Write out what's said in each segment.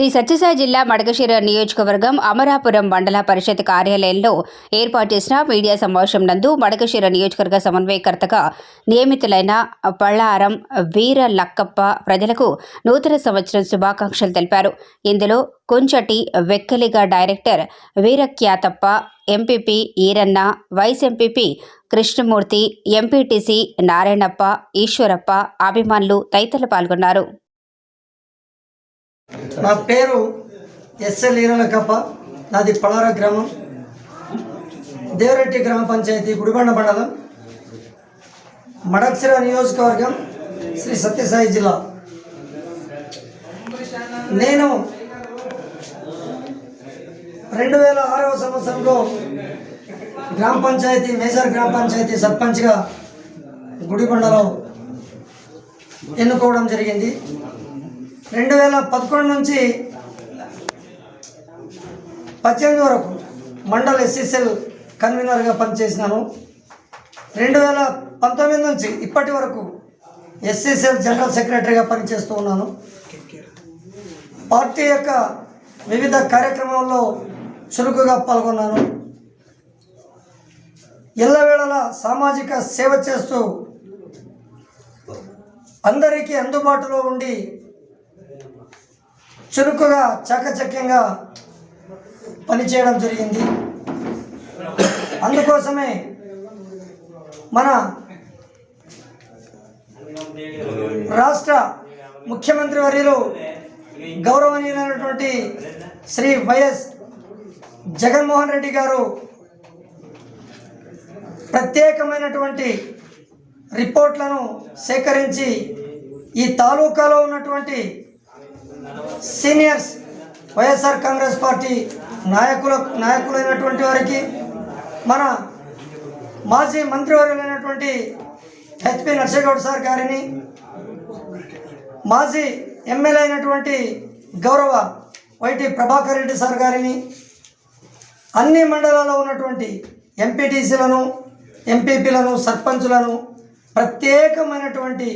శ్రీ సత్యసాయి జిల్లా మడకశిర నియోజకవర్గం అమరాపురం మండల పరిషత్ కార్యాలయంలో ఏర్పాటు చేసిన మీడియా సమావేశం నందు మడకశిర నియోజకవర్గ సమన్వయకర్తగా నియమితులైన పళ్ళారం వీర లక్కప్ప ప్రజలకు నూతన సంవత్సరం శుభాకాంక్షలు తెలిపారు. ఇందులో కుంచటి వెక్కలిగా director Veerakhyathappa MPP Eeranna vice MPP Krishnamurthy MPTC Narayanappa Eshwarappa అభిమానులు తదితరులు పాల్గొన్నారు. నా పేరు ఎస్ఎల్ ఈరలకప్ప నాది పలార గ్రామం. దేవరెడ్డి గ్రామ పంచాయతీ గుడిబండ మండలం. మడక్సిర నియోజకవర్గం శ్రీ సత్యసాయి జిల్లా. నేను రెండు వేల ఆరవ సంవత్సరంలో గ్రామ పంచాయతీ మేజర్ గ్రామ పంచాయతీ సర్పంచ్గా గుడిబండలో ఎన్నుకోవడం జరిగింది. రెండు వేల పదకొండు నుంచి పద్దెనిమిది వరకు మండల్ ఎస్ఎస్ఎల్ కన్వీనర్గా పనిచేసినాను. రెండు వేల పంతొమ్మిది నుంచి ఇప్పటి వరకు ఎస్ఎస్ఎల్ జనరల్ సెక్రటరీగా పనిచేస్తూ ఉన్నాను. పార్టీ యొక్క వివిధ కార్యక్రమాల్లో చురుకుగా పాల్గొన్నాను. ఎల్లవేళలా సామాజిక సేవ చేస్తూ అందరికీ అందుబాటులో ఉండి చురుకుగా చాకచక్యంగా పనిచేయడం జరిగింది. అందుకోసమే మన రాష్ట్ర ముఖ్యమంత్రి వర్యులు గౌరవనీయులైనటువంటి శ్రీ వైఎస్ జగన్మోహన్ రెడ్డి గారు ప్రత్యేకమైనటువంటి రిపోర్ట్లను సేకరించి ఈ తాలూకాలో ఉన్నటువంటి సీనియర్స్ వైఎస్ఆర్ కాంగ్రెస్ పార్టీ నాయకుల నాయకులైనటువంటి వారికి మన మాజీ మంత్రివర్యులైనటువంటి హెచ్పి నర్సగౌడ్ సార్ గారిని మాజీ ఎమ్మెల్యే అయినటువంటి గౌరవ వైటి ప్రభాకర్ రెడ్డి సార్ గారిని అన్ని మండలాల్లో ఉన్నటువంటి ఎంపీటీసీలను ఎంపీపీలను సర్పంచులను ప్రత్యేకమైనటువంటి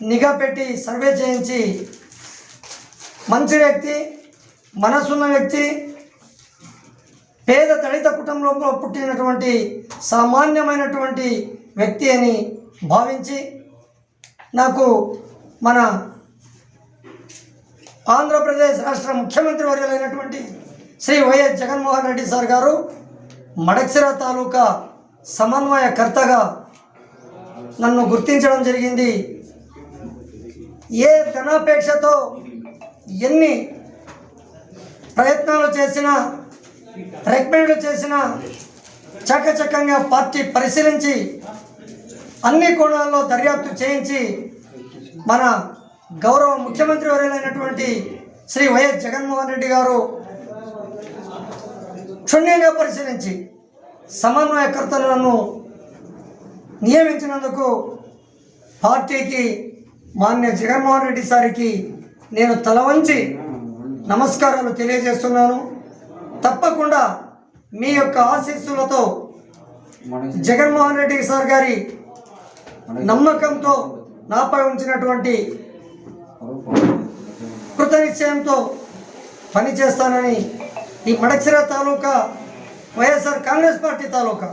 నిఘా పెట్టి సర్వే చేయించి మంచి వ్యక్తి మనసున్న వ్యక్తి పేద దళిత కుటుంబంలో పుట్టినటువంటి సామాన్యమైనటువంటి వ్యక్తి అని భావించి నాకు మన ఆంధ్రప్రదేశ్ రాష్ట్ర ముఖ్యమంత్రి వర్యులైనటువంటి శ్రీ వైఎస్ జగన్మోహన్ రెడ్డి సార్ గారు మడక్సిర తాలూకా సమన్వయకర్తగా నన్ను గుర్తించడం జరిగింది. ఏ ధనాపేక్షతో ఎన్ని ప్రయత్నాలు చేసినా రికమెండ్లు చేసినా చకచకంగా పార్టీ పరిశీలించి అన్ని కోణాల్లో దర్యాప్తు చేయించి మన గౌరవ ముఖ్యమంత్రి వర్యులైనటువంటి శ్రీ వైఎస్ జగన్మోహన్ రెడ్డి గారు క్షుణ్ణంగా పరిశీలించి సమన్వయకర్తలను నియమించినందుకు పార్టీకి మాన్య జగన్మోహన్ రెడ్డి సారికి నేను తల వంచి నమస్కారాలు తెలియజేస్తున్నాను. తప్పకుండా మీ యొక్క ఆశీస్సులతో జగన్మోహన్ రెడ్డి సార్ గారి నమ్మకంతో నాపై ఉంచినటువంటి కృతనిశ్చయంతో పనిచేస్తానని ఈ మడక్సిర తాలూకా వైఎస్ఆర్ కాంగ్రెస్ పార్టీ తాలూకా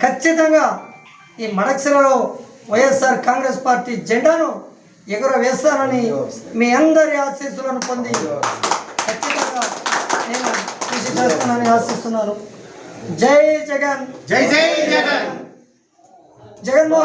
ఖచ్చితంగా ఈ మడక్సిరలో వైఎస్ఆర్ కాంగ్రెస్ పార్టీ జెండాను ఎగుర వేస్తానని మీ అందరి ఆశీస్సులను పొంది ఖచ్చితంగా నేను కృషి చేస్తానని ఆశిస్తున్నాను. జై జగన్. జై జై జగన్. జగన్మోహన్